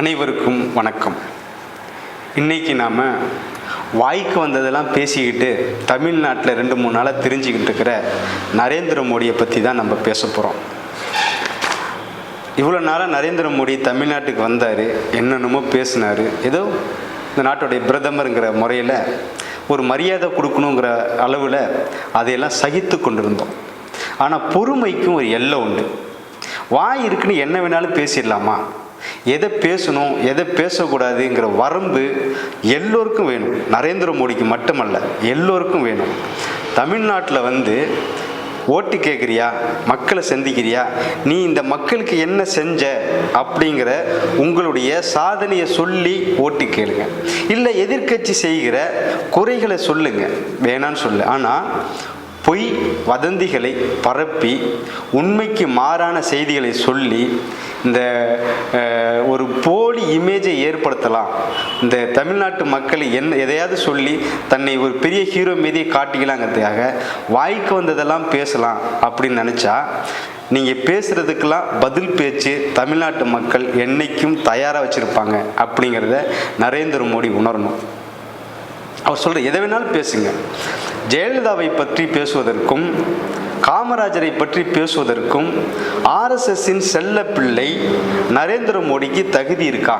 அனைவருக்கும் வணக்கம். இன்னைக்கு நாம் வாய்க்கு வந்ததெல்லாம் பேசிக்கிட்டு தமிழ்நாட்டில் ரெண்டு மூணு நாளாக தெரிஞ்சுக்கிட்டு இருக்கிற நரேந்திர மோடியை பற்றி தான் நம்ம பேச போகிறோம் இவ்வளோ நாளாக நரேந்திர மோடி தமிழ்நாட்டுக்கு வந்தார் என்னென்னமோ பேசினார். ஏதோ இந்த நாட்டுடைய பிரதமருங்கிற முறையில் ஒரு மரியாதை கொடுக்கணுங்கிற அளவில் அதையெல்லாம் சகித்து கொண்டிருந்தோம். ஆனால் பொறுமைக்கும் ஒரு எல்லை உண்டு. வாய் இருக்குன்னு என்ன வேணாலும் பேசிடலாமா? எதை பேசணும் எதை பேசக்கூடாதுங்கிற வரம்பு எல்லோருக்கும் வேணும். நரேந்திர மோடிக்கு மட்டுமல்ல எல்லோருக்கும் வேணும். தமிழ்நாட்டில் வந்து ஓட்டு கேட்குறியா? மக்களை சந்திக்கிறியா? நீ இந்த மக்களுக்கு என்ன செஞ்ச? அப்படிங்கிற உங்களுடைய சாதனையை சொல்லி ஓட்டு கேளுங்க. இல்லை எதிர்க்கட்சி செய்கிற குறைகளை சொல்லுங்க. வேணான்னு சொல்லு. ஆனால் பொய் வதந்திகளை பரப்பி உண்மைக்கு மாறான செய்திகளை சொல்லி இந்த ஒரு போலி இமேஜை ஏற்படுத்தலாம். இந்த தமிழ்நாட்டு மக்களை என்ன எதையாவது சொல்லி தன்னை ஒரு பெரிய ஹீரோ மீதியை காட்டிக்கலாங்கிறதுக்காக வாய்க்கு வந்ததெல்லாம் பேசலாம் அப்படின்னு நினச்சா நீங்கள் பேசுகிறதுக்கெல்லாம் பதில் பேச்சு தமிழ்நாட்டு மக்கள் என்றைக்கும் தயாராக வச்சுருப்பாங்க அப்படிங்கிறத நரேந்திர மோடி உணரணும். அவர் சொல்கிற எதை வேணாலும் பேசுங்க. ஜெயலலிதாவை பற்றி பேசுவதற்கும் காமராஜரை பற்றி பேசுவதற்கும் ஆர்எஸ்எஸ்ஸின் செல்ல பிள்ளை நரேந்திர மோடிக்கு தகுதி இருக்கா?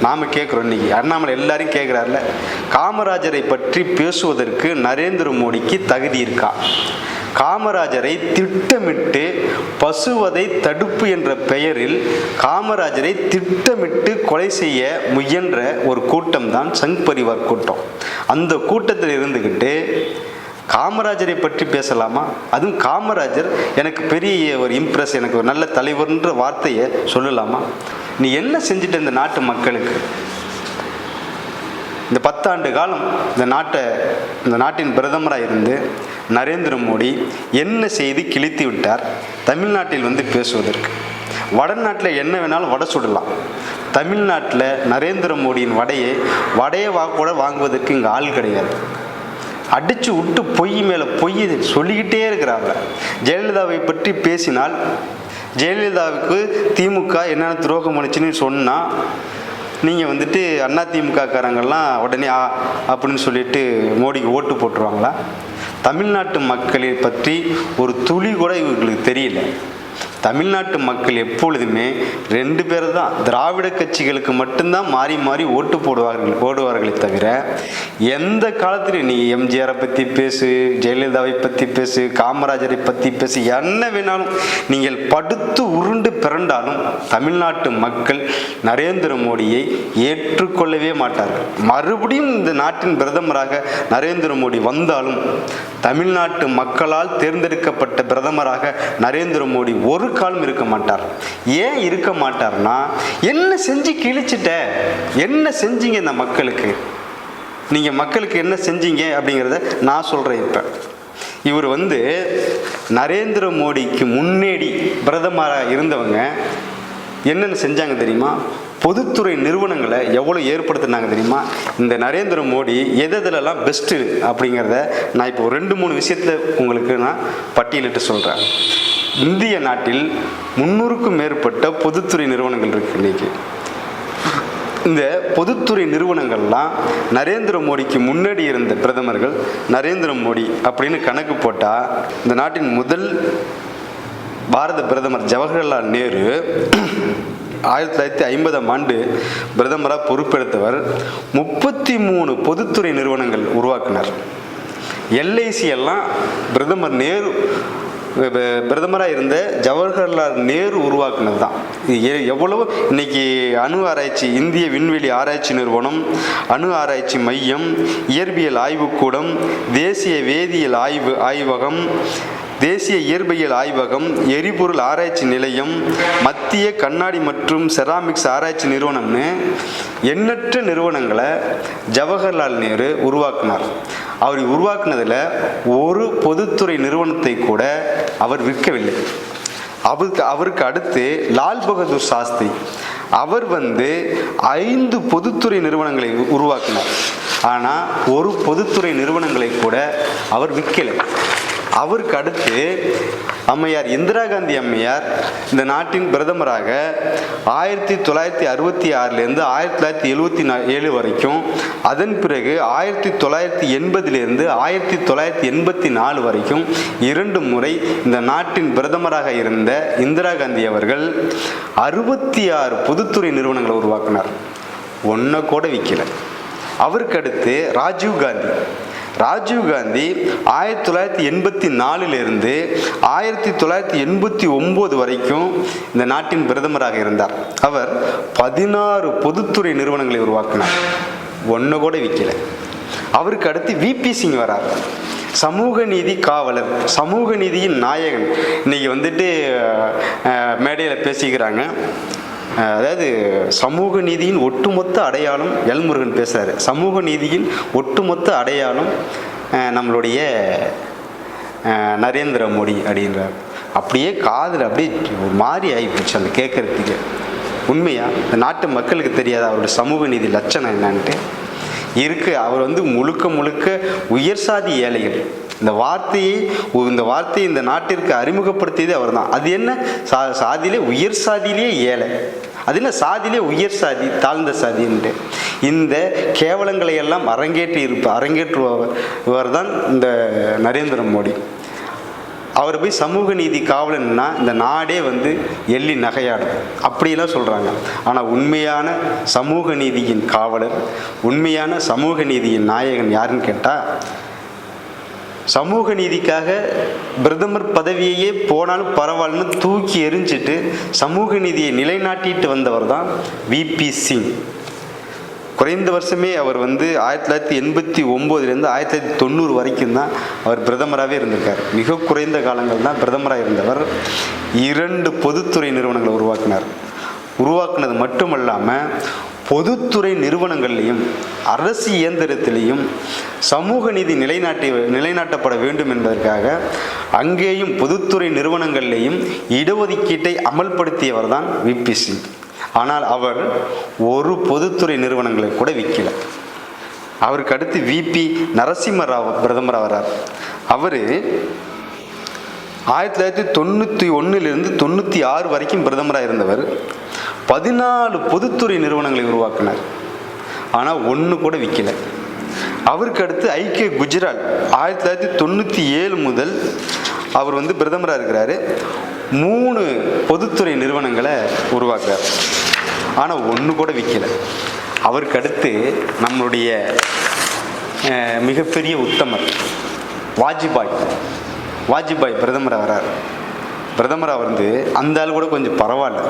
நாம் கேட்குறோம் இன்றைக்கி அண்ணாமலை எல்லாரும் கேட்குறாருல காமராஜரை பற்றி பேசுவதற்கு நரேந்திர மோடிக்கு தகுதி இருக்கா? காமராஜரை திட்டமிட்டு பசுவதை தடுப்பு என்ற பெயரில் காமராஜரை திட்டமிட்டு கொலை செய்ய முயன்ற ஒரு கூட்டம் தான் சங் பரிவார் கூட்டம். அந்த கூட்டத்தில் இருந்துக்கிட்டு காமராஜரை பற்றி பேசலாமா? அதுவும் காமராஜர் எனக்கு பெரிய ஒரு இம்ப்ரெஸ் எனக்கு ஒரு நல்ல தலைவர்ன்ற வார்த்தையை சொல்லலாமா? நீ என்ன செஞ்சுட்ட இந்த நாட்டு மக்களுக்கு? இந்த பத்தாண்டு காலம் இந்த நாட்டை இந்த நாட்டின் பிரதமராக இருந்து நரேந்திர மோடி என்ன செய்து கிழித்து விட்டார்? தமிழ்நாட்டில் வந்து பேசுவதற்கு. வடநாட்டில் என்ன வேணாலும் வடை சுடலாம். தமிழ்நாட்டில் நரேந்திர மோடியின் வடையை வடையை வா கூட வாங்குவதற்கு இங்கே ஆள் கிடையாது. அடிச்சு விட்டு பொய் மேலே பொய் சொல்லிக்கிட்டே இருக்கிறாங்க. ஜெயலலிதாவை பற்றி பேசினால் ஜெயலலிதாவுக்கு திமுக என்னென்ன துரோகம் பண்ணுச்சுன்னு சொன்னால் நீங்கள் வந்துட்டு அண்ணா திமுகக்காரங்கள்லாம் உடனே ஆ அப்படின்னு சொல்லிட்டு மோடிக்கு ஓட்டு போட்டுருவாங்களா? தமிழ்நாட்டு மக்களை பற்றி ஒரு துளி கூட இவங்களுக்கு தெரியல. தமிழ்நாட்டு மக்கள் எப்பொழுதுமே ரெண்டு பேர் தான் திராவிட கட்சிகளுக்கு மட்டும்தான் மாறி மாறி ஓட்டு போடுவார்கள் ஓடுவார்களே தவிர எந்த காலத்திலையும் நீ எம்ஜிஆரை பற்றி பேசு ஜெயலலிதாவை பற்றி பேசு காமராஜரை பற்றி பேசு என்ன வேணாலும் நீங்கள் படுத்து உருண்டு பிறண்டாலும் தமிழ்நாட்டு மக்கள் நரேந்திர மோடியை ஏற்றுக்கொள்ளவே மாட்டார்கள். மறுபடியும் இந்த நாட்டின் பிரதமராக நரேந்திர மோடி வந்தாலும் தமிழ்நாட்டு மக்களால் தேர்ந்தெடுக்கப்பட்ட பிரதமராக நரேந்திர மோடி ஒரு காலம் இருக்க மாட்டார். ஏன் இருக்க மாட்டார்னா என்ன செஞ்சு கிழிச்சிட்ட என்ன செஞ்சீங்க இந்த மக்களுக்கு? நீங்கள் மக்களுக்கு என்ன செஞ்சீங்க அப்படிங்கிறத நான் சொல்கிறேன் இப்போ. இவர் வந்து நரேந்திர மோடிக்கு முன்னேடி பிரதமராக இருந்தவங்க என்னென்ன செஞ்சாங்க தெரியுமா? பொதுத்துறை நிறுவனங்களை எவ்வளோ ஏற்படுத்தினாங்க தெரியுமா? இந்த நரேந்திர மோடி எதெல்லாம் பெஸ்ட்டு அப்படிங்கிறத நான் இப்போ ரெண்டு மூணு விஷயத்தை உங்களுக்கு நான் பட்டியலிட்டு சொல்கிறேன் இந்திய நாட்டில் முந்நூறுக்கும் மேற்பட்ட பொதுத்துறை நிறுவனங்கள் இருக்குது இன்னைக்கு. இந்த பொதுத்துறை நிறுவனங்கள்லாம் நரேந்திர மோடிக்கு முன்னாடி இருந்த பிரதமர்கள் நரேந்திர மோடி அப்படின்னு கணக்கு போட்டால் இந்த நாட்டின் முதல் பாரத பிரதமர் ஜவஹர்லால் நேரு ஆயிரத்தி தொள்ளாயிரத்தி ஐம்பதாம் ஆண்டு பிரதமராக பொறுப்பெடுத்தவர் முப்பத்தி மூணு பொதுத்துறை நிறுவனங்கள் உருவாக்கினார். எல்ஐசி எல்லாம் பிரதமர் நேரு பிரதமராக இருந்த ஜவஹர்லால் நேரு உருவாக்குனது தான் எ- எவ்வளவு இன்னைக்கு அணு ஆராய்ச்சி இந்திய விண்வெளி ஆராய்ச்சி நிறுவனம் அணு ஆராய்ச்சி மையம் இயற்பியல் ஆய்வுக்கூடம் தேசிய வேதியியல் ஆய்வு ஆய்வகம் தேசிய இயற்பியல் ஆய்வகம் எரிபொருள் ஆராய்ச்சி நிலையம் மத்திய கண்ணாடி மற்றும் செராமிக்ஸ் ஆராய்ச்சி நிறுவனம்னு எண்ணற்ற நிறுவனங்களை ஜவஹர்லால் நேரு உருவாக்கினார். அவர் உருவாக்குனதில் ஒரு பொதுத்துறை நிறுவனத்தை கூட அவர் விற்கவில்லை. அவருக்கு அவருக்கு அடுத்து லால் பகதூர் சாஸ்திரி அவர் வந்து ஐந்து பொதுத்துறை நிறுவனங்களை உருவாக்கினார். ஆனால் ஒரு பொதுத்துறை நிறுவனங்களை கூட அவர் விற்கலை. அவருக்கு அடுத்து அம்மையார் இந்திரா காந்தி அம்மையார் இந்த நாட்டின் பிரதமராக ஆயிரத்தி தொள்ளாயிரத்தி அறுபத்தி ஆறிலேருந்து ஆயிரத்தி தொள்ளாயிரத்தி எழுபத்தி நா ஏழு வரைக்கும். அதன் பிறகு ஆயிரத்தி தொள்ளாயிரத்தி எண்பதிலிருந்து ஆயிரத்தி தொள்ளாயிரத்தி எண்பத்தி நாலு வரைக்கும் இரண்டு முறை இந்த நாட்டின் பிரதமராக இருந்த இந்திரா காந்தி அவர்கள் அறுபத்தி ஆறு பொதுத்துறை நிறுவனங்களை உருவாக்கினார். ஒன்றை கூட விற்கலை அவருக்கு அடுத்து ராஜீவ் காந்தி. ராஜீவ் காந்தி ஆயிரத்தி தொள்ளாயிரத்தி எண்பத்தி நாலிலிருந்து ஆயிரத்தி தொள்ளாயிரத்தி எண்பத்தி ஒம்பது வரைக்கும் இந்த நாட்டின் பிரதமராக இருந்தார். அவர் பதினாறு பொதுத்துறை நிறுவனங்களை உருவாக்கினார். ஒன்று கூட விற்கல அவருக்கு அடுத்து விபி சிங் வரார். சமூக நீதி காவலர் சமூக நீதியின் நாயகன். இன்னைக்கு வந்துட்டு மேடையில் பேசிக்கிறாங்க. அதாவது சமூக நீதியின் ஒட்டுமொத்த அடையாளம் எல்முருகன் பேசுகிறார் சமூக நீதியின் ஒட்டுமொத்த அடையாளம் நம்மளுடைய நரேந்திர மோடி அப்படின்றார். அப்படியே காதில் அப்படியே ஒரு மாதிரி ஆகிப்போச்சு அந்த கேட்குறதுக்கு உண்மையாக இந்த நாட்டு மக்களுக்கு தெரியாத? அவருடைய சமூக நீதி லட்சணம் என்னன்ட்டு. இருக்குது அவர் வந்து முழுக்க முழுக்க உயர் சாதி ஏழைகள். இந்த வார்த்தையை இந்த வார்த்தையை இந்த நாட்டிற்கு அறிமுகப்படுத்தியதே அவர் தான் அது என்ன? சா சாதியிலே உயர் சாதியிலே ஏழை. அது என்ன? சாதியிலே உயர் சாதி தாழ்ந்த சாதின்ட்டு இந்த கேவலங்களை எல்லாம் அரங்கேற்றி இருப்ப அரங்கேற்றுபவர் தான் இந்த நரேந்திர மோடி. அவர் போய் சமூக நீதி காவலன்னா இந்த நாடே வந்து எள்ளி நகையாடும். அப்படிலாம் சொல்கிறாங்க ஆனால் உண்மையான சமூக நீதியின் காவலர் உண்மையான சமூக நீதியின் நாயகன் யாருன்னு கேட்டால் சமூக நீதிக்காக பிரதமர் பதவியையே போனாலும் பரவாயில்லன்னு தூக்கி எரிஞ்சிட்டு சமூக நீதியை நிலைநாட்டிட்டு வந்தவர் தான் விபி சிங். குறைந்த வருஷமே அவர் வந்து ஆயிரத்தி தொள்ளாயிரத்தி எண்பத்தி ஒம்போதுலேருந்து ஆயிரத்தி தொள்ளாயிரத்தி தொண்ணூறு வரைக்கும் தான் அவர் பிரதமராகவே இருந்திருக்கார். மிக குறைந்த காலங்கள் தான் பிரதமராக இருந்தவர். இரண்டு பொதுத்துறை நிறுவனங்களை உருவாக்கினார். உருவாக்குனது மட்டுமல்லாமல் பொதுத்துறை நிறுவனங்கள்லையும் அரசு இயந்திரத்திலையும் சமூக நீதி நிலைநாட்டி நிலைநாட்டப்பட வேண்டும் என்பதற்காக அங்கேயும் பொதுத்துறை நிறுவனங்கள்லேயும் இடஒதுக்கீட்டை அமல்படுத்தியவர் தான் விபி சிங். ஆனால் அவர் ஒரு பொதுத்துறை நிறுவனங்களை கூட விற்கல அவருக்கு அடுத்து விபி நரசிம்ம ராவ் பிரதமராக அவர் ஆயிரத்தி தொள்ளாயிரத்தி தொண்ணூற்றி ஒன்றிலிருந்து தொண்ணூற்றி ஆறு வரைக்கும் பிரதமராக இருந்தவர். பதினாலு பொதுத்துறை நிறுவனங்களை உருவாக்கினார். ஆனால் ஒன்று கூட விற்கல அவருக்கு அடுத்து ஐக்கிய குஜராத் ஆயிரத்தி தொள்ளாயிரத்தி தொண்ணூற்றி ஏழு முதல் அவர் வந்து பிரதமராக இருக்கிறாரு. மூணு பொதுத்துறை நிறுவனங்களை உருவாக்குறார். ஆனால் ஒன்று கூட விற்கல அவருக்கு அடுத்து நம்மளுடைய மிகப்பெரிய உத்தமர் வாஜ்பாய். வாஜ்பாய் பிரதமராக வரார் பிரதமராக வந்து அந்த ஆள் கூட கொஞ்சம் பரவாயில்ல.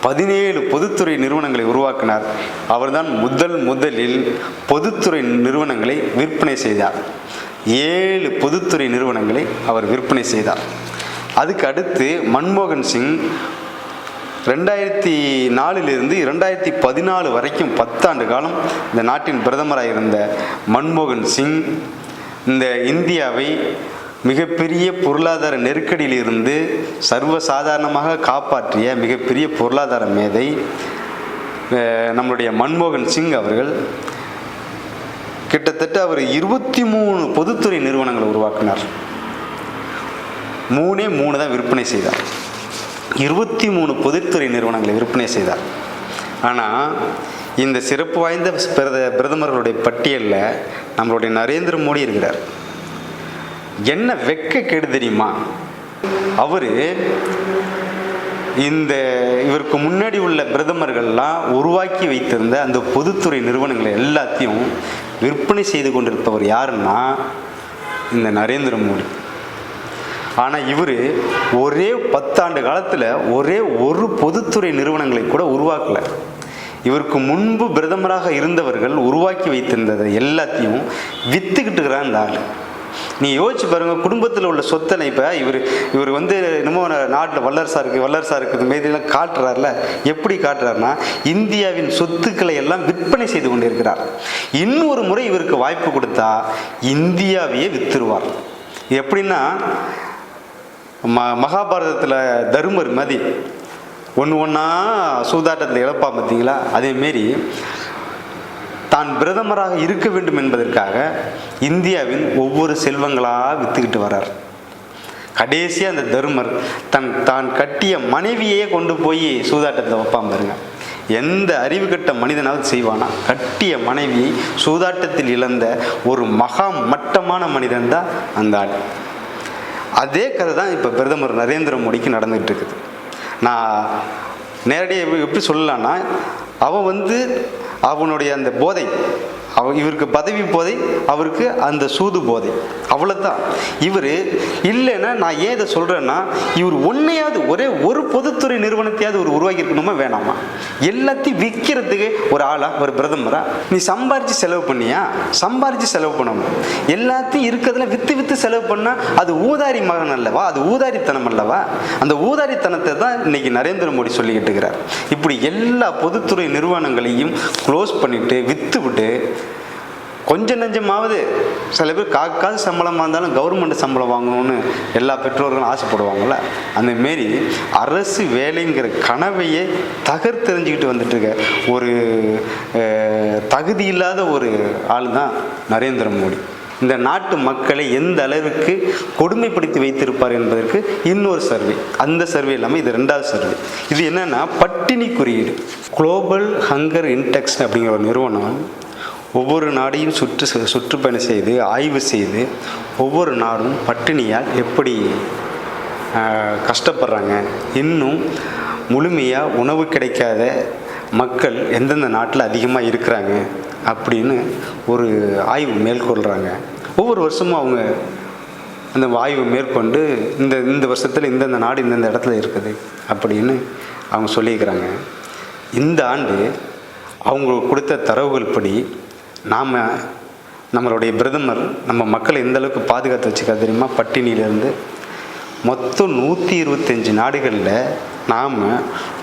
பதினேழு பொதுத்துறை நிறுவனங்களை உருவாக்கினார். அவர்தான் முதல் முதலில் பொதுத்துறை நிறுவனங்களை விற்பனை செய்தார். ஏழு பொதுத்துறை நிறுவனங்களை அவர் விற்பனை செய்தார். அதுக்கு அடுத்து மன்மோகன் சிங் ரெண்டாயிரத்தி நாலிலிருந்து இரண்டாயிரத்தி பதினாலு வரைக்கும் பத்தாண்டு காலம் இந்த நாட்டின் பிரதமராக இருந்த மன்மோகன் சிங் இந்த இந்தியாவை மிகப்பெரிய பொருளாதார நெருக்கடியிலிருந்து சர்வசாதாரணமாக காப்பாற்றிய மிகப்பெரிய பொருளாதார மேதை நம்மளுடைய மன்மோகன் சிங் அவர்கள். கிட்டத்தட்ட அவர் இருபத்தி மூணு பொதுத்துறை நிறுவனங்களை உருவாக்கினார். மூணே மூணு தான் விற்பனை செய்தார். இருபத்தி மூணு பொதுத்துறை நிறுவனங்களை விற்பனை செய்தார். ஆனால் இந்த சிறப்பு வாய்ந்த பிரத பிரதமர்களுடைய பட்டியலில் நம்மளுடைய நரேந்திர மோடி இருக்கிறார். என்ன வெக்க கெடு தெரியுமா? அவர் இந்த இவருக்கு முன்னாடி உள்ள பிரதமர்கள்லாம் உருவாக்கி வைத்திருந்த அந்த பொதுத்துறை நிறுவனங்களை எல்லாத்தையும் விற்பனை செய்து கொண்டிருப்பவர் யாருன்னா இந்த நரேந்திர மோடி. ஆனால் இவர் ஒரே பத்தாண்டு காலத்தில் ஒரே ஒரு பொதுத்துறை நிறுவனங்களை கூட உருவாக்கல. இவருக்கு முன்பு பிரதமராக இருந்தவர்கள் உருவாக்கி வைத்திருந்ததை எல்லாத்தையும் விற்றுக்கிட்டு இருக்கிறான் இந்த ஆள். நீ யோசிச்சு பாருங்க குடும்பத்தில் உள்ள சொத்தனை இப்போ இவர் இவர் வந்து என்னமோ நாட்டில் வல்லரசா இருக்கு வல்லரசா இருக்குது மீதெல்லாம் காட்டுறாருல. எப்படி காட்டுறாருன்னா இந்தியாவின் சொத்துக்களை எல்லாம் விற்பனை செய்து கொண்டிருக்கிறார். இன்னொரு முறை இவருக்கு வாய்ப்பு கொடுத்தா இந்தியாவையே வித்துருவார். எப்படின்னா ம மகாபாரதத்தில் தருமர் மதி ஒன்று ஒன்றா சூதாட்டத்தில் இழப்பா பார்த்தீங்களா அதேமாரி தான் பிரதமராக இருக்க வேண்டும் என்பதற்காக இந்தியாவின் ஒவ்வொரு செல்வங்களாக விற்றுக்கிட்டு வரார். கடைசியாக அந்த தருமர் தன் தான் கட்டிய மனைவியே கொண்டு போய் சூதாட்டத்தில் வைப்பான் பாருங்க. எந்த அறிவு கட்ட மனிதனாவது செய்வானா? கட்டிய மனைவியை சூதாட்டத்தில் இழந்த ஒரு மகா மட்டமான மனிதன் தான் அந்த ஆள். அதே கதை தான் இப்போ பிரதமர் நரேந்திர மோடிக்கு நடந்துகிட்டு இருக்குது. நான் நேரடியாக எப்படி சொல்லலான்னா அவன் வந்து அவனுடைய அந்த போதை அவ இவருக்கு பதவி போதை அவருக்கு அந்த சூது போதை. அவ்வளோதான் இவர் இல்லைன்னா நான் ஏன் இதை சொல்கிறேன்னா இவர் ஒன்றையாவது ஒரே ஒரு பொதுத்துறை நிறுவனத்தையாவது ஒரு உருவாக்கி இருக்கணுமா வேணாமா? எல்லாத்தையும் விற்கிறதுக்கு ஒரு ஆளா ஒரு பிரதமரா? நீ சம்பாரிச்சு செலவு பண்ணியா? சம்பாரிச்சு செலவு பண்ணணும். எல்லாத்தையும் இருக்கிறதுல வித்து வித்து செலவு பண்ணா அது ஊதாரி மகன் அல்லவா? அது ஊதாரித்தனம் அல்லவா? அந்த ஊதாரித்தனத்தை தான் இன்னைக்கு நரேந்திர மோடி சொல்லிக்கிட்டு இருக்கிறார். இப்படி எல்லா பொதுத்துறை நிறுவனங்களையும் க்ளோஸ் பண்ணிட்டு வித்து விட்டு கொஞ்சம் நஞ்சமாவது சில பேர் காக்காது சம்பளமாக இருந்தாலும் கவர்மெண்ட் சம்பளம் வாங்கணும்னு எல்லா பெற்றோர்களும் ஆசைப்படுவாங்கள்ல அந்த மாரி அரசு வேலைங்கிற கனவையே தகர்த்தெறிஞ்சிக்கிட்டு வந்துட்டு ஒரு தகுதி இல்லாத ஒரு ஆள் தான் நரேந்திர மோடி. இந்த நாட்டு மக்களை எந்த அளவிற்கு கொடுமைப்படுத்தி வைத்திருப்பார் என்பதற்கு இன்னொரு சர்வே அந்த சர்வே இல்லாமல் இது ரெண்டாவது சர்வே இது என்னென்னா பட்டினி குறியீடு. குளோபல் ஹங்கர் இன்டெக்ஸ் அப்படிங்கிற ஒரு நிறுவனம் ஒவ்வொரு நாடையும் சுற்று சுற்றுப்பயணம் செய்து ஆய்வு செய்து ஒவ்வொரு நாடும் பட்டினியால் எப்படி கஷ்டப்படுறாங்க. இன்னும் முழுமையாக உணவு கிடைக்காத மக்கள் எந்தெந்த நாட்டில் அதிகமாக இருக்கிறாங்க அப்படின்னு ஒரு ஆய்வு மேற்கொள்கிறாங்க ஒவ்வொரு வருஷமும் அவங்க அந்த ஆய்வு மேற்கொண்டு இந்த இந்த வருஷத்தில் இந்தந்த நாடு இந்தந்த இடத்துல இருக்குது அப்படின்னு அவங்க சொல்லியிருக்கிறாங்க. இந்த ஆண்டு அவங்க கொடுத்த தரவுகள் படி நாம் நம்மளுடைய பிரதமர் நம்ம மக்களை எந்த அளவுக்கு பாதுகாத்து வச்சுக்கா தெரியுமா? பட்டினியிலேருந்து. மொத்தம் நூற்றி இருபத்தஞ்சி நாடுகளில் நாம்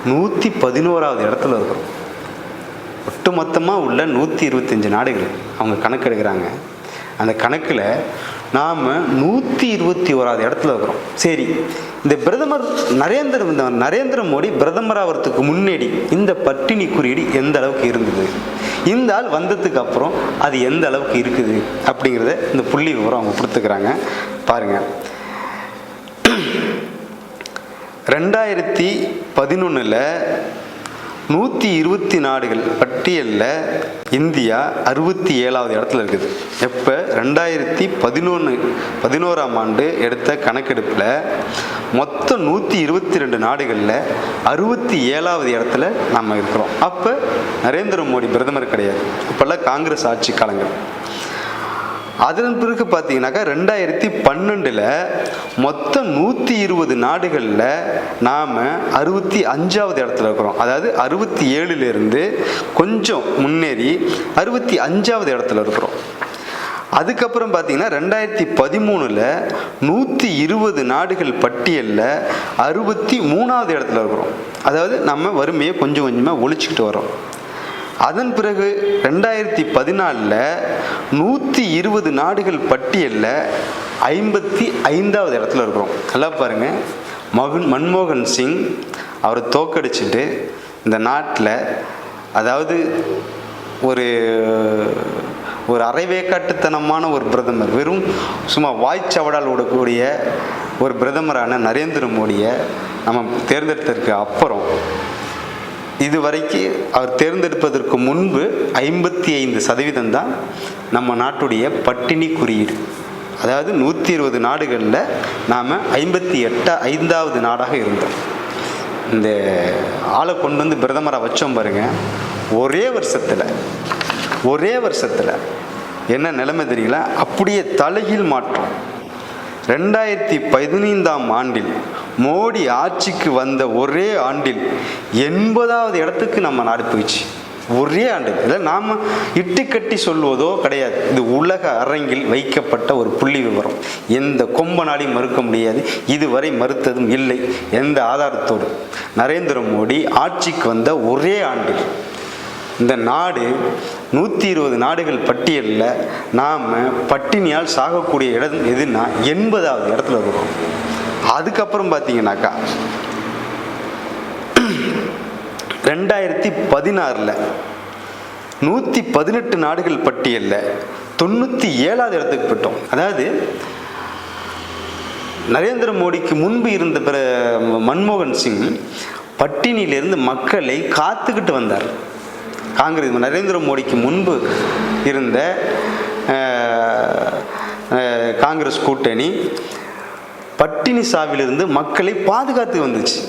நூற்றி பதினோராவது இடத்துல இருக்கிறோம் ஒட்டுமொத்தமாக உள்ள நூற்றி இருபத்தஞ்சி நாடுகள் அவங்க கணக்கெடுக்கிறாங்க அந்த கணக்கில் நாம் நூற்றி இருபத்தி ஓராவது இடத்துல இருக்கிறோம் சரி இந்த பிரதமர் நரேந்திர நரேந்திர மோடி பிரதமர் ஆகிறதுக்கு முன்னாடி இந்த பட்டினி குறியீடு எந்த அளவுக்கு இருந்தது? இந்த ஆள் வந்ததுக்கு அப்புறம் அது எந்த அளவுக்கு இருக்குது அப்படிங்கிறத இந்த புள்ளி விவரம் அவங்க கொடுத்துக்கிறாங்க. பாருங்கள் ரெண்டாயிரத்தி பதினொன்றில் நூற்றி இருபத்தி நாடுகள் பட்டியலில் இந்தியா அறுபத்தி ஏழாவது இடத்துல இருக்குது. எப்போ? ரெண்டாயிரத்தி பதினொன்று பதினோராம் ஆண்டு எடுத்த கணக்கெடுப்பில் மொத்தம் நூற்றி இருபத்தி ரெண்டு நாடுகளில் அறுபத்தி ஏழாவது இடத்துல நம்ம இருக்கிறோம். அப்போ நரேந்திர மோடி பிரதமர் கிடையாது. இப்போல்லாம் காங்கிரஸ் ஆட்சி காலங்கள். அதன் பிறகு பார்த்தீங்கன்னாக்கா ரெண்டாயிரத்தி பன்னெண்டில் மொத்தம் நூற்றி இருபது நாடுகளில் நாம் அறுபத்தி அஞ்சாவது இடத்துல இருக்கிறோம். அதாவது அறுபத்தி ஏழுலேருந்து கொஞ்சம் முன்னேறி அறுபத்தி அஞ்சாவது இடத்துல இருக்கிறோம். அதுக்கப்புறம் பார்த்தீங்கன்னா ரெண்டாயிரத்தி பதிமூணில் நூற்றி இருபது நாடுகள் பட்டியலில் அறுபத்தி மூணாவது இடத்துல இருக்கிறோம். அதாவது நம்ம வறுமையை கொஞ்சம் கொஞ்சமாக ஒழிச்சிக்கிட்டு வரோம் அதன் பிறகு ரெண்டாயிரத்தி பதினாலில் நூற்றி இருபது நாடுகள் பட்டியலில் ஐம்பத்தி ஐந்தாவது இடத்துல இருக்கிறோம். நல்லா பாருங்கள் மகன் மன்மோகன் சிங் அவரை தோக்கடிச்சிட்டு இந்த நாட்டில் அதாவது ஒரு ஒரு அரைவேக்காட்டுத்தனமான ஒரு பிரதமர் வெறும் சும்மா வாய்ச்சவடால் விடக்கூடிய ஒரு பிரதமரான நரேந்திர மோடியை நம்ம தேர்ந்தெடுத்ததுக்கு அப்புறம் இதுவரைக்கு அவர் தேர்ந்தெடுப்பதற்கு முன்பு ஐம்பத்தி ஐந்து சதவீதம் தான் நம்ம நாட்டுடைய பட்டினி குறியீடு. அதாவது நூற்றி இருபது நாடுகளில் நாம் ஐம்பத்தி எட்டா ஐந்தாவது நாடாக இருந்தோம். இந்த ஆளை கொண்டு வந்து பிரதமராக வச்சோம் பாருங்கள் ஒரே வருஷத்தில் ஒரே வருஷத்தில் என்ன நிலைமை தெரியல அப்படியே தலைகீழ் மாற்றம். ரெண்டாயிரத்தி பதினைந்தாம் ஆண்டில் மோடி ஆட்சிக்கு வந்த ஒரே ஆண்டில் எண்பதாவது இடத்துக்கு நம்ம நாடு போயிடுச்சு. ஒரே ஆண்டு இதை நாம் இட்டு கட்டி சொல்வதோ கிடையாது. இது உலக அரங்கில் வைக்கப்பட்ட ஒரு புள்ளி விவரம். எந்த கொம்பனாலையும் மறுக்க முடியாது. இதுவரை மறுத்ததும் இல்லை எந்த ஆதாரத்தோடு நரேந்திர மோடி ஆட்சிக்கு வந்த ஒரே ஆண்டில். இந்த நாடு நூற்றி இருபது நாடுகள் பட்டியலில் நாம் பட்டினியால் சாகக்கூடிய இடம் எதுன்னா எண்பதாவது இடத்துல இருக்கிறோம் அதுக்கப்புறம் பார்த்தீங்கன்னாக்கா ரெண்டாயிரத்தி பதினாறில் நூற்றி பதினெட்டு நாடுகள் பட்டியலில் தொண்ணூற்றி ஏழாவது இடத்துக்கு போயிட்டோம். அதாவது நரேந்திர மோடிக்கு முன்பு இருந்த பிற மன்மோகன் சிங் பட்டினியிலிருந்து மக்களை காத்துக்கிட்டு வந்தார். காங்கிரஸ் நரேந்திர மோடிக்கு முன்பு இருந்த காங்கிரஸ் கூட்டணி பட்டினி சாவிலிருந்து மக்களை பாதுகாத்து வந்துச்சு.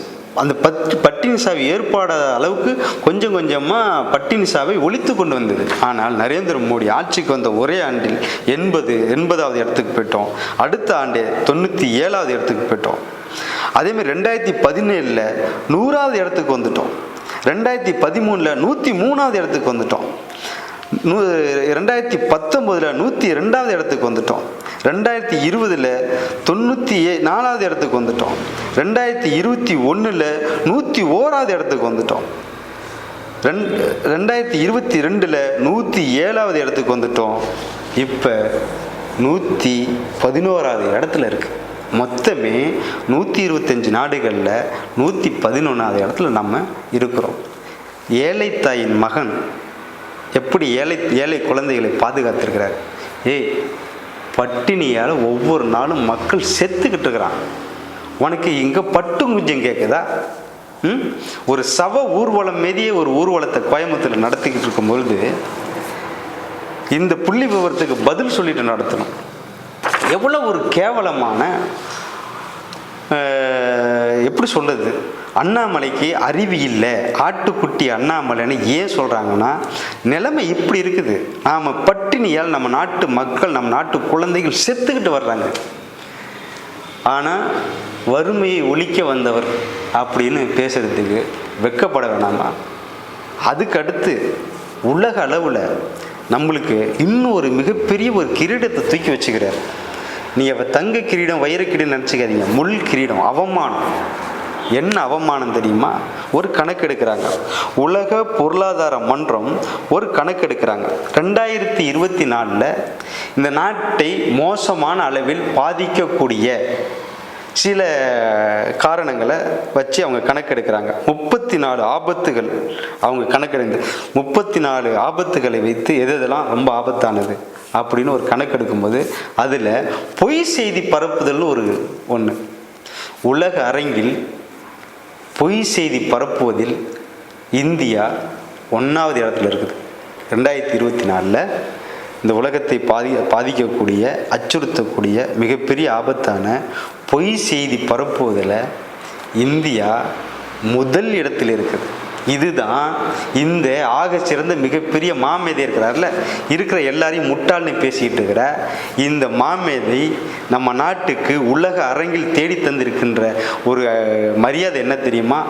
அந்த பத் பட்டினி சாவி ஏற்பாடாத அளவுக்கு கொஞ்சம் கொஞ்சமாக பட்டினி சாவை ஒழித்து கொண்டு வந்தது. ஆனால் நரேந்திர மோடி ஆட்சிக்கு வந்த ஒரே ஆண்டில் எண்பது எண்பதாவது இடத்துக்கு போயிட்டோம். அடுத்த ஆண்டே தொண்ணூற்றி ஏழாவது இடத்துக்கு போயிட்டோம். அதேமாதிரி ரெண்டாயிரத்தி பதினேழில் நூறாவது இடத்துக்கு வந்துட்டோம். ரெண்டாயிரத்தி பதிமூணில் நூற்றி மூணாவது இடத்துக்கு வந்துட்டோம். நூ ரெண்டாயிரத்தி பத்தொம்போதில் நூற்றி ரெண்டாவது இடத்துக்கு வந்துட்டோம். ரெண்டாயிரத்தி இருபதில் தொண்ணூற்றி ஏ நாலாவது இடத்துக்கு வந்துட்டோம். ரெண்டாயிரத்தி இருபத்தி ஒன்றில் நூற்றி ஓராவது இடத்துக்கு வந்துட்டோம். ரெண் ரெண்டாயிரத்தி இருபத்தி ரெண்டில் நூற்றி ஏழாவது இடத்துக்கு வந்துட்டோம். இப்போ நூற்றி பதினோராவது இடத்துல இருக்கு. மொத்தமே நூற்றி இருபத்தஞ்சி நாடுகளில் நூற்றி பதினொன்றாவது இடத்துல நம்ம இருக்கிறோம். ஏழை தாயின் மகன் எப்படி ஏழை ஏழை குழந்தைகளை பாதுகாத்திருக்கிறார்? ஏய் பட்டினியால் ஒவ்வொரு நாளும் மக்கள் செத்துக்கிட்டு இருக்கிறான் உனக்கு இங்கே பட்டு குஞ்சம் கேட்குதா ம்? ஒரு சவ ஊர்வலம் மீதியே ஒரு ஊர்வலத்தை கோயம்புத்தூர் நடத்திக்கிட்டு இருக்கும்பொழுது இந்த புள்ளி விவரத்துக்கு பதில் சொல்லிட்டு நடத்தணும். எவ்வளோ ஒரு கேவலமான எப்படி சொல்கிறது அண்ணாமலைக்கு அறிவு இல்லை. ஆட்டுக்குட்டி அண்ணாமலைன்னு ஏன் சொல்கிறாங்கன்னா நிலைமை இப்படி இருக்குது. நாம் பட்டினியால் நம்ம நாட்டு மக்கள் நம்ம நாட்டு குழந்தைகள் செத்துக்கிட்டு வர்றாங்க. ஆனால் வறுமையை ஒழிக்க வந்தவர் அப்படின்னு பேசுறதுக்கு வெக்கப்பட வேணாமா? அதுக்கடுத்து உலக அளவில் நம்மளுக்கு இன்னும் ஒரு மிகப்பெரிய ஒரு கிரீடத்தை தூக்கி வச்சுக்கிறார். நீ அவள் தங்க கிரீடம் வைர கிரீடம் நினச்சிக்காதீங்க. முள் கிரீடம் அவமானம். என்ன அவமானம் தெரியுமா? ஒரு கணக்கு எடுக்கிறாங்க. உலக பொருளாதார மன்றம் ஒரு கணக்கு எடுக்கிறாங்க. ரெண்டாயிரத்தி இருபத்தி நாலில் இந்த நாட்டை மோசமான அளவில் பாதிக்கக்கூடிய சில காரணங்களை வச்சு அவங்க கணக்கெடுக்கிறாங்க முப்பத்தி நாலு ஆபத்துகள் அவங்க கணக்கெடுங்க முப்பத்தி நாலு ஆபத்துகளை வைத்து எது எதெல்லாம் ரொம்ப ஆபத்தானது அப்படின்னு ஒரு கணக்கெடுக்கும்போது அதில் பொய் செய்தி பரப்புதல்னு ஒரு ஒன்று உலக அரங்கில் பொய் செய்தி பரப்புவதில் இந்தியா ஒன்றாவது இடத்துல இருக்குது. ரெண்டாயிரத்தி இருபத்தி நாலில் இந்த உலகத்தை பாதி பாதிக்கக்கூடிய அச்சுறுத்தக்கூடிய மிகப்பெரிய ஆபத்தான பொய் செய்தி பரப்புவதில் இந்தியா முதல் இடத்தில் இருக்குது. இதுதான் இந்த ஆக சிறந்த மிகப்பெரிய மாமேதை இருக்கிறார்ல. இருக்கிற எல்லாரையும் முட்டாள்னு பேசிக்கிட்டு இருக்கிற இந்த மாமேதை நம்ம நாட்டுக்கு உலக அரங்கில் தேடி தந்திருக்கின்ற ஒரு மரியாதை என்ன தெரியுமா?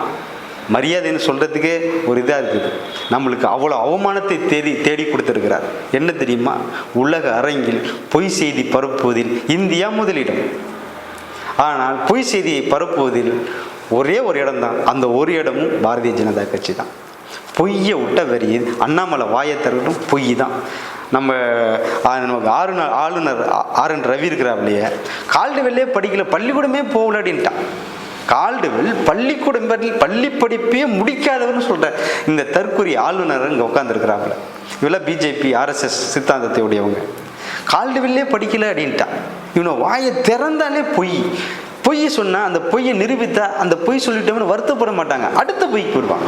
மரியாதைன்னு சொல்கிறதுக்கே ஒரு இதாக இருக்குது. நம்மளுக்கு அவ்வளோ அவமானத்தை தேடி தேடி கொடுத்துருக்கிறார். என்ன தெரியுமா? உலக அரங்கில் பொய் செய்தி பரப்புவதில் இந்தியா முதலிடம். ஆனால் பொய் செய்தியை பரப்புவதில் ஒரே ஒரு இடம்தான். அந்த ஒரு இடமும் பாரதிய ஜனதா கட்சி தான் பொய்யை விட்ட வெறி அண்ணாமலை வாயை பொய் தான் நம்ம நமக்கு ஆளுநர் ஆளுநர் ஆர் என் ரவி இருக்கிறாப்லையே கால்டுவெல்லே படிக்கல பள்ளிக்கூடமே போகல அப்படின்ட்டான் கால்டுவெல் பள்ளிக்கூடம் பள்ளி படிப்பே முடிக்காதவர்னு சொல்கிற இந்த தற்கொலை ஆளுநர் இங்கே உட்காந்துருக்கிறாப்புல இவெல்லாம் பிஜேபி ஆர்எஸ்எஸ் சித்தாந்தத்தை உடையவங்க. கால்டுவெல்லே படிக்கல அப்படின்ட்டான். இவனை வாயை திறந்தாலே பொய். பொய் சொன்னா அந்த பொய்யை நிரூபித்தா அந்த பொய் சொல்லிட்டோம்னு வருத்தப்பட மாட்டாங்க. அடுத்த பொய்க்கு வருவாங்க.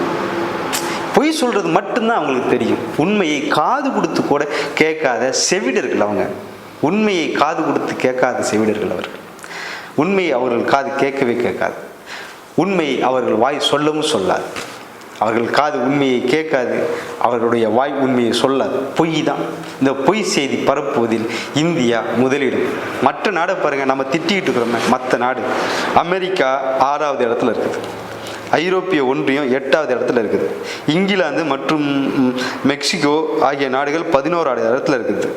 பொய் சொல்றது மட்டும்தான் அவங்களுக்கு தெரியும். உண்மையை காது கொடுத்து கூட கேட்காத செவிடர்கள் அவங்க. உண்மையை காது கொடுத்து கேட்காத செவிடர்கள் அவர்கள். உண்மையை அவர்கள் காது கேட்கவே கேட்காது. உண்மையை அவர்கள் வாய் சொல்லவும் சொல்லாது. அவர்கள் காது உண்மையை கேட்காது அவர்களுடைய வாய் உண்மையை சொல்லாது பொய் தான் இந்த பொய் செய்தி பரப்புவதில் இந்தியா முதலிடம். மற்ற நாடை பாருங்க நம்ம திட்டிகிட்டு இருக்கிறோமே மற்ற நாடு. அமெரிக்கா ஆறாவது இடத்துல இருக்குது. ஐரோப்பிய ஒன்றியம் எட்டாவது இடத்துல இருக்குது. இங்கிலாந்து மற்றும் மெக்சிகோ ஆகிய நாடுகள் பதினோராவது இடத்துல இருக்குது.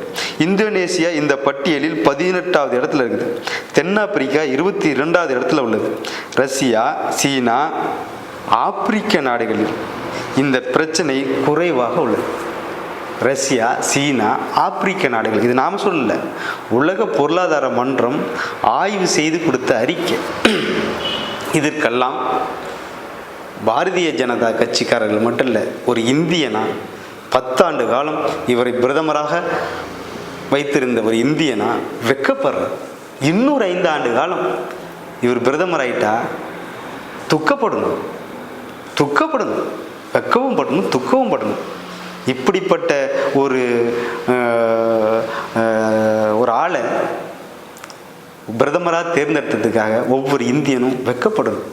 இந்தோனேசியா இந்த பட்டியலில் பதினெட்டாவது இடத்துல இருக்குது. தென்னாப்பிரிக்கா இருபத்தி ரெண்டாவது இடத்துல உள்ளது. ரஷ்யா சீனா ஆப்பிரிக்க நாடுகளில் இந்த பிரச்சனை குறைவாக உள்ளது. ரஷ்யா சீனா ஆப்பிரிக்க நாடுகள் இது நாம் சொல்லல. உலக பொருளாதார மன்றம் ஆய்வு செய்து கொடுத்த அறிக்கை. இதற்கெல்லாம் பாரதிய ஜனதா கட்சிக்காரர்கள் மட்டும் இல்லை ஒரு இந்தியனா பத்தாண்டு காலம் இவரை பிரதமராக வைத்திருந்த ஒரு இந்தியனா வெக்கப்படுற இன்னொரு ஐந்து ஆண்டு காலம் இவர் பிரதமர் ஆயிட்டா துக்கப்படணும். துக்கப்படணும் வெக்கவும் படணும் துக்கவும் படணும். இப்படிப்பட்ட ஒரு ஒரு ஆளை பிரதமராக தேர்ந்தெடுத்ததுக்காக ஒவ்வொரு இந்தியனும் வெக்கப்படணும்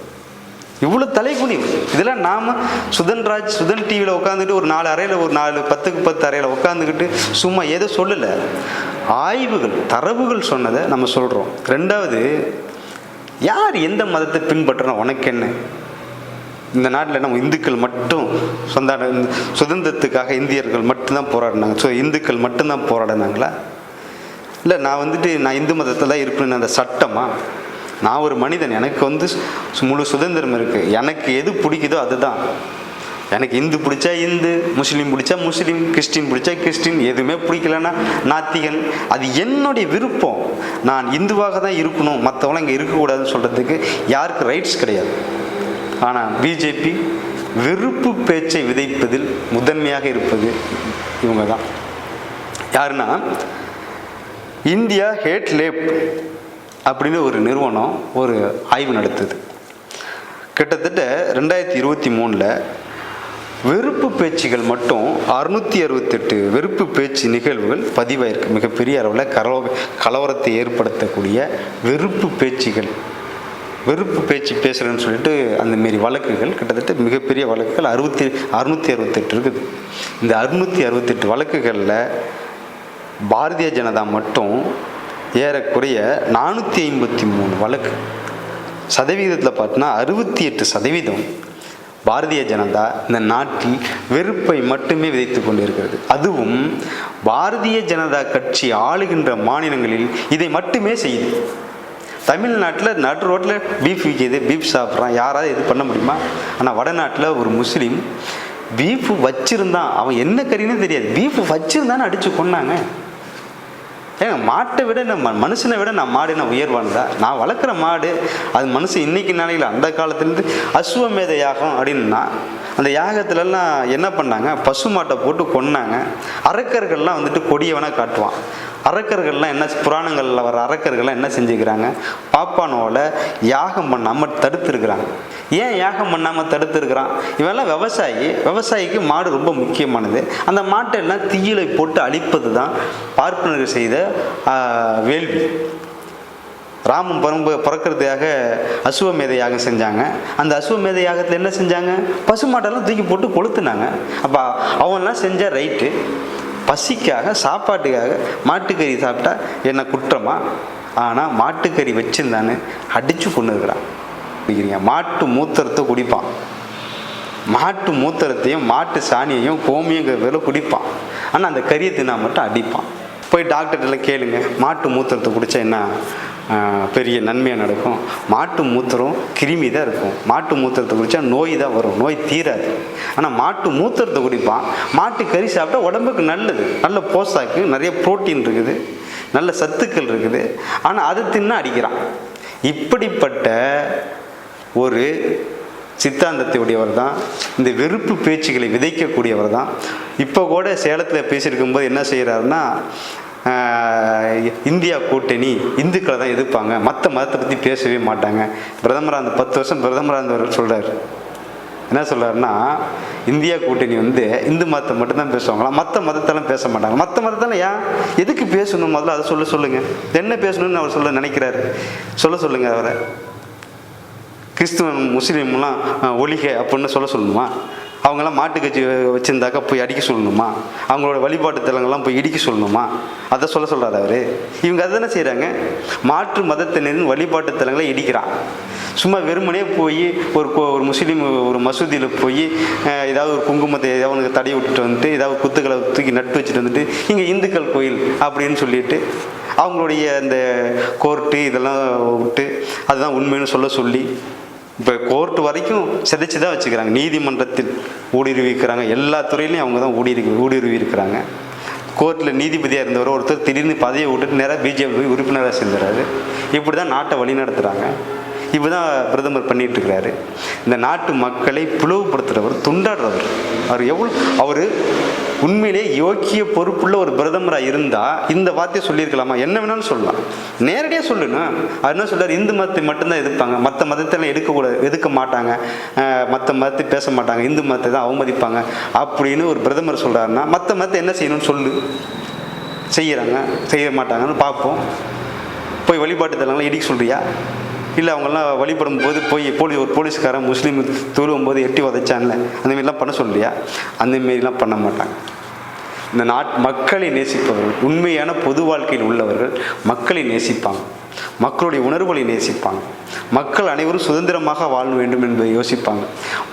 இவ்வளோ தலைக்குனிவு இதெல்லாம் நாம் சுதன்ராஜ் சுதன் டிவியில் உட்காந்துட்டு ஒரு நாலு அறையில் ஒரு நாலு பத்துக்கு பத்து அறையில் உட்காந்துக்கிட்டு சும்மா எதை சொல்லலை. ஆய்வுகள் தரவுகள் சொன்னதை நம்ம சொல்கிறோம் ரெண்டாவது யார் எந்த மதத்தை பின்பற்றணும்? உனக்கு என்ன? இந்த நாட்டில் நம்ம இந்துக்கள் மட்டும் சொந்த சுதந்திரத்துக்காக இந்தியர்கள் மட்டும்தான் போராடினாங்க. ஸோ இந்துக்கள் மட்டும்தான் போராடினாங்களா? இல்லை நான் வந்துட்டு நான் இந்து மதத்தில் தான் இருப்பேன்னு அந்த சட்டமா? நான் ஒரு மனிதன் எனக்கு வந்து முழு சுதந்திரம் இருக்குது எனக்கு எது பிடிக்குதோ அதுதான். எனக்கு இந்து பிடிச்சா இந்து முஸ்லீம் பிடிச்சா முஸ்லீம் கிறிஸ்டின் பிடிச்சா கிறிஸ்டின் எதுவுமே பிடிக்கலன்னா நாத்திகன். அது என்னுடைய விருப்பம். நான் இந்துவாக தான் இருக்கணும். மற்றவங்களாம் இங்கே இருக்கக்கூடாதுன்னு சொல்கிறதுக்கு யாருக்கு ரைட்ஸ் கிடையாது. ஆனால் பிஜேபி வெறுப்பு பேச்சை விதைப்பதில் முதன்மையாக இருப்பது இவங்க தான் யாருன்னா இந்தியா ஹேட் லேப் அப்படின்னு ஒரு நிறுவனம் ஒரு ஆய்வு நடத்துது. கிட்டத்தட்ட ரெண்டாயிரத்தி இருபத்தி மூணில் வெறுப்பு பேச்சுகள் மட்டும் அறுநூற்றி அறுபத்தெட்டு வெறுப்பு பேச்சு நிகழ்வுகள் பதிவாயிருக்கு. மிகப்பெரிய அளவில் கலவ கலவரத்தை ஏற்படுத்தக்கூடிய வெறுப்பு பேச்சுகள். வெறுப்பு பேச்சு பேசுகிறேன்னு சொல்லிட்டு அந்த மாரி வழக்குகள் கிட்டத்தட்ட மிகப்பெரிய வழக்குகள் அறுபத்தி அறுநூற்றி அறுபத்தெட்டு இருக்குது. இந்த அறுநூற்றி அறுபத்தெட்டு வழக்குகளில் பாரதிய ஜனதா மட்டும் ஏறக்குறைய நானூற்றி ஐம்பத்தி மூணு வழக்கு. சதவீதத்தில் பார்த்தோன்னா அறுபத்தி எட்டு சதவீதம் பாரதிய ஜனதா இந்த நாட்டில் வெறுப்பை மட்டுமே விதைத்து கொண்டிருக்கிறது. அதுவும் பாரதிய ஜனதா கட்சி ஆளுகின்ற மாநிலங்களில் இதை மட்டுமே செய்யுது தமிழ்நாட்டில் நடு ரோட்டில் பீஃப் விற்கிது பீஃப் சாப்பிட்றான். யாராவது இது பண்ண முடியுமா? ஆனால் வடநாட்டில் ஒரு முஸ்லீம் பீஃப் வச்சிருந்தான். அவன் என்ன கறின்னு தெரியாது. பீஃப் வச்சிருந்தான்னு அடித்து கொன்னாங்க. ஏங்க மாட்டை விட நம்ம மனுஷனை விட நான் மாடு நான் உயர்வானதா? நான் வளர்க்குற மாடு அது மனுஷன் இன்னைக்கு நாளையில் அந்த காலத்துலேருந்து அசுவமேத யாகம் அப்படின்னா அந்த யாகத்துலலாம் என்ன பண்ணாங்க? பசு மாட்டை போட்டு கொன்னாங்க. அரக்கர்கள்லாம் வந்துட்டு கொடியவனாக காட்டுவான். அரக்கர்கள்லாம் என்ன புராணங்களில் வர அரக்கர்கள்லாம் என்ன செஞ்சுக்கிறாங்க? பாப்பானோவில் யாகம் பண்ணாமல் தடுத்துருக்குறாங்க. ஏன் யாகம் பண்ணாமல் தடுத்துருக்குறான்? இவெல்லாம் விவசாயி. விவசாயிக்கு மாடு ரொம்ப முக்கியமானது. அந்த மாட்டை எல்லாம் தீயிலை போட்டு அழிப்பது தான் பார்ப்பனர்கள் செய்த வேள்வி. ராமன் பரம்பு பிறக்கிறதுக்காக அசுவமேத யாகம் செஞ்சாங்க. அந்த அசுவமேத யாகத்தில் என்ன செஞ்சாங்க? பசுமாட்டெல்லாம் தூக்கி போட்டு கொளுத்துனாங்க. அப்போ அவன்லாம் செஞ்ச ரைட்டு. பசிக்காக சாப்பாட்டுக்காக மாட்டுக்கறி சாப்பிட்டா என்ன குற்றமா? ஆனால் மாட்டுக்கறி வச்சுருந்தான்னு அடித்து கொண்டு இருக்கிறான் குடிக்கிறீங்க மாட்டு மூத்திரத்தை குடிப்பான். மாட்டு மூத்திரத்தையும் மாட்டு சாணியையும் கோமியங்கிறதுல குடிப்பான். ஆனால் அந்த கறியை தின்னா மட்டும் அடிப்பான். போய் டாக்டர்கிட்ட கேளுங்க. மாட்டு மூத்திரத்தை குடித்தா என்ன பெரிய நன்மையாக நடக்கும்? மாட்டு மூத்திரம் கிருமி தான் இருக்கும். மாட்டு மூத்திரத்தை குடித்தா நோய் தான் வரும். நோய் தீராது. ஆனால் மாட்டு மூத்திரத்தை குடிப்பான். மாட்டு கறி சாப்பிட்டா உடம்புக்கு நல்லது. நல்ல போசாக்கு நிறைய ப்ரோட்டீன் இருக்குது. நல்ல சத்துக்கள் இருக்குது. ஆனால் அது தின்னா அடிக்கிறான். இப்படிப்பட்ட ஒரு சித்தாந்தத்தை உடையவர் தான் இந்த வெறுப்பு பேச்சுகளை விதைக்கக்கூடியவர் தான் இப்போ கூட சேலத்தில் பேசியிருக்கும்போது என்ன செய்கிறாருன்னா இந்தியா கூட்டணி இந்துக்களை தான் எதிர்ப்பாங்க. மற்ற மதத்தை பற்றி பேசவே மாட்டாங்க. பிரதமராக அந்த பத்து வருஷம் பிரதமராக இருந்தவர் சொல்கிறார் என்ன சொல்கிறாருன்னா இந்தியா கூட்டணி வந்து இந்து மதத்தை மட்டும்தான் பேசுவாங்களாம் மற்ற மதத்தெல்லாம் பேச மாட்டாங்க. மற்ற மதத்தெல்லாம் ஏன்? எதுக்கு பேசணும்? முதல்ல அதை சொல்ல சொல்லுங்கள் என்ன பேசணும்னு அவர் சொல்ல நினைக்கிறாரு. சொல்ல சொல்லுங்கள் அவரை. கிறிஸ்துவன் முஸ்லீம்லாம் அஹ், ஒழிக அப்படின்னு சொல்ல சொல்லணுமா? அவங்கெல்லாம் மாட்டு கட்சி வச்சுருந்தாக்கா போய் அடிக்க சொல்லணுமா? அவங்களோட வழிபாட்டு தலங்கள்லாம் போய் இடிக்க சொல்லணுமா? அதை சொல்ல சொல்கிறார் அவர். இவங்க அதை தானே செய்கிறாங்க மாற்று மதத்தினரின் வழிபாட்டு தலங்களை இடிக்கிறான். சும்மா வெறுமனே போய் ஒரு ஒரு முஸ்லீம் ஒரு மசூதியில் போய் ஏதாவது ஒரு குங்குமத்தை ஏதாவது உனக்கு தடை விட்டுட்டு வந்துட்டு ஏதாவது குத்துக்களை தூக்கி நட்டு வச்சுட்டு வந்துட்டு இங்கே இந்துக்கள் கோயில் அப்படின்னு சொல்லிட்டு அவங்களுடைய அந்த கோர்ட்டு இதெல்லாம் விட்டு அதுதான் உண்மைன்னு சொல்ல சொல்லி இப்போ கோர்ட்டு வரைக்கும் சிதைச்சு தான் வச்சுக்கிறாங்க. நீதிமன்றத்தில் ஊடுருவிக்கிறாங்க. எல்லா துறையிலையும் அவங்க தான் ஊடுருவி ஊடுருவி இருக்கிறாங்க கோர்ட்டில் நீதிபதியாக இருந்தவர் ஒருத்தர் திடீர்னு பதவியை விட்டுட்டு நேராக பிஜேபி போய் உறுப்பினராக சேர்ந்துறாரு. இப்படி தான் நாட்டை வழி நடத்துகிறாங்க இப்படி தான் பிரதமர் பண்ணிகிட்ருக்கிறாரு இந்த நாட்டு மக்களை பிளவுபடுத்துகிறவர் துண்டாடுறவர். அவர் எவ்வளோ அவர் உண்மையிலே யோக்கிய பொறுப்புள்ள ஒரு பிரதமராக இருந்தால் இந்த வார்த்தையை சொல்லியிருக்கலாமா? என்ன வேணாலும் சொல்லலாம். நேரடியாக சொல்லுண்ணா அவர் என்ன சொல்கிறார் இந்து மதத்தை மட்டும்தான் எதிர்ப்பாங்க. மற்ற மதத்தெல்லாம் எடுக்கக்கூடாது எதுக்க மாட்டாங்க. மற்ற மதத்தை பேச மாட்டாங்க. இந்து மதத்தை தான் அவமதிப்பாங்க. அப்படின்னு ஒரு பிரதமர் சொல்கிறாருன்னா மற்ற மதத்தை என்ன செய்யணும்னு சொல்லு. செய்கிறாங்க செய்ய மாட்டாங்கன்னு பார்ப்போம். போய் வழிபாட்டு தலங்களை இடிக்க சொல்கிறியா இல்லை அவங்கெல்லாம் வழிபடும் போது போய் போலி ஒரு போலீஸ்காரன் முஸ்லீம் துருவும் போது எட்டி உதைச்சான்ல. அந்தமாரிலாம் பண்ண சொல்லியா? அந்த மாரிலாம் பண்ண மாட்டாங்க. இந்த நாட் மக்களை நேசிப்பவர்கள் உண்மையான பொது வாழ்க்கையில் உள்ளவர்கள் மக்களை நேசிப்பாங்க. மக்களுடைய உணர்வுகளை நேசிப்பாங்க. மக்கள் அனைவரும் சுதந்திரமாக வாழ வேண்டும் என்பதை யோசிப்பாங்க.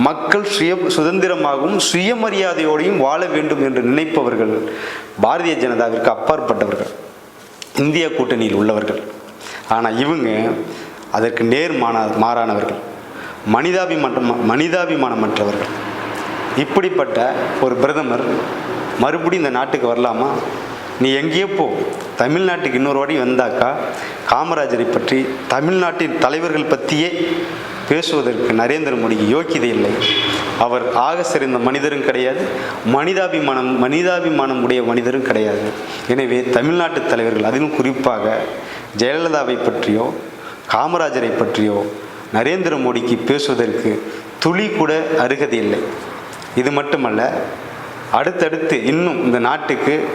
மக்கள் சுய சுதந்திரமாகவும் சுயமரியாதையோடையும் வாழ வேண்டும் என்று நினைப்பவர்கள் பாரதிய ஜனதாவிற்கு அப்பாற்பட்டவர்கள். இந்திய கூட்டணியில் உள்ளவர்கள். ஆனால் இவங்க அதற்கு நேர்மான மாறானவர்கள். மனிதாபிமானம் மனிதாபிமானமற்றவர்கள். இப்படிப்பட்ட ஒரு பிரதமர் மறுபடியும் இந்த நாட்டுக்கு வரலாமா? நீ எங்கேயோ போ. தமிழ்நாட்டுக்கு இன்னொரு வாடி வந்தாக்கா காமராஜரை பற்றி தமிழ்நாட்டின் தலைவர்கள் பற்றியே பேசுவதற்கு நரேந்திர மோடிக்கு யோக்கியதை இல்லை. அவர் ஆக சிறந்த மனிதரும் கிடையாது மனிதாபிமானம் மனிதாபிமானம் உடைய மனிதரும் கிடையாது. எனவே தமிழ்நாட்டு தலைவர்கள் அதிலும் குறிப்பாக ஜெயலலிதாவை பற்றியோ காமராஜரை பற்றியோ நரேந்திர மோடிக்கு பேசுவதற்கு துளி கூட அருகதை இல்லை. இது மட்டுமல்ல அடுத்தடுத்து இன்னும் இந்த நாட்டுக்கு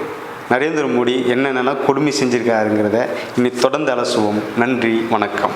நரேந்திர மோடி என்னென்னலாம் கொடுமை செஞ்சுருக்காருங்கிறத இனி தொடர்ந்து அலசுவோம். நன்றி வணக்கம்.